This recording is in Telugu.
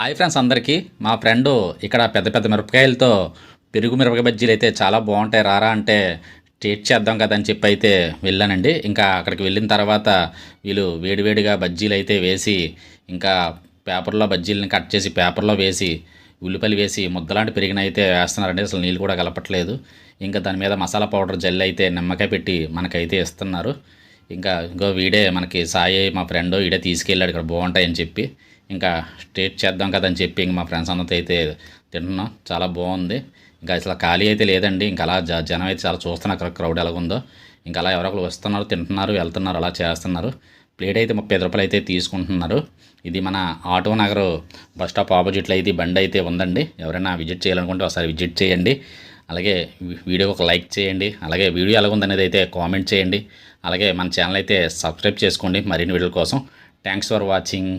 హాయ్ ఫ్రెండ్స్ అందరికీ. మా ఫ్రెండు ఇక్కడ పెద్ద పెద్ద మిరపకాయలతో పెరుగు మిరపకాయ బజ్జీలు అయితే చాలా బాగుంటాయి. రారా అంటే టేస్ట్ చేద్దాం కదా అని చెప్పి అయితే వెళ్ళానండి. ఇంకా అక్కడికి వెళ్ళిన తర్వాత వీళ్ళు వేడివేడిగా బజ్జీలు అయితే వేసి ఇంకా పేపర్లో బజ్జీలని కట్ చేసి పేపర్లో వేసి ఉల్లిపల్లి వేసి ముద్దలాంటి పెరిగిన అయితే వేస్తున్నారండి. అసలు నీళ్ళు కూడా కలపట్లేదు. ఇంకా దాని మీద మసాలా పౌడర్ జెల్ అయితే నిమ్మకాయ పెట్టి మనకైతే ఇస్తున్నారు. ఇంకా ఇంకో వీడే మనకి సాయి మా ఫ్రెండ్ వీడే తీసుకెళ్ళాడు ఇక్కడ బాగుంటాయని చెప్పి. ఇంకా స్టేట్ చేద్దాం కదా అని చెప్పి ఇంక మా ఫ్రెండ్స్ అందరితో అయితే తింటున్నాం. చాలా బాగుంది. ఇంకా అసలు ఖాళీ అయితే లేదండి. ఇంకా అలా జ జనం అయితే చాలా చూస్తున్నారు అక్కడ క్రౌడ్ ఎలాగుందో ఇంకా అలా ఎవరొకరు వస్తున్నారు తింటున్నారు వెళ్తున్నారు అలా చేస్తున్నారు. ప్లేట్ అయితే ముప్పై రూపాయలు అయితే తీసుకుంటున్నారు. ఇది మన ఆటో నగర్ బస్ స్టాప్ ఆపోజిట్లో అయితే బండి అయితే ఉందండి. ఎవరైనా విజిట్ చేయాలనుకుంటే ఒకసారి విజిట్ చేయండి. అలాగే వీడియో ఒక లైక్ చేయండి. అలాగే వీడియో ఎలాగుందనేది అయితే కామెంట్ చేయండి. అలాగే మన ఛానల్ అయితే సబ్స్క్రైబ్ చేసుకోండి. మరిన్ని వీడియోల కోసం థ్యాంక్స్ ఫర్ వాచింగ్.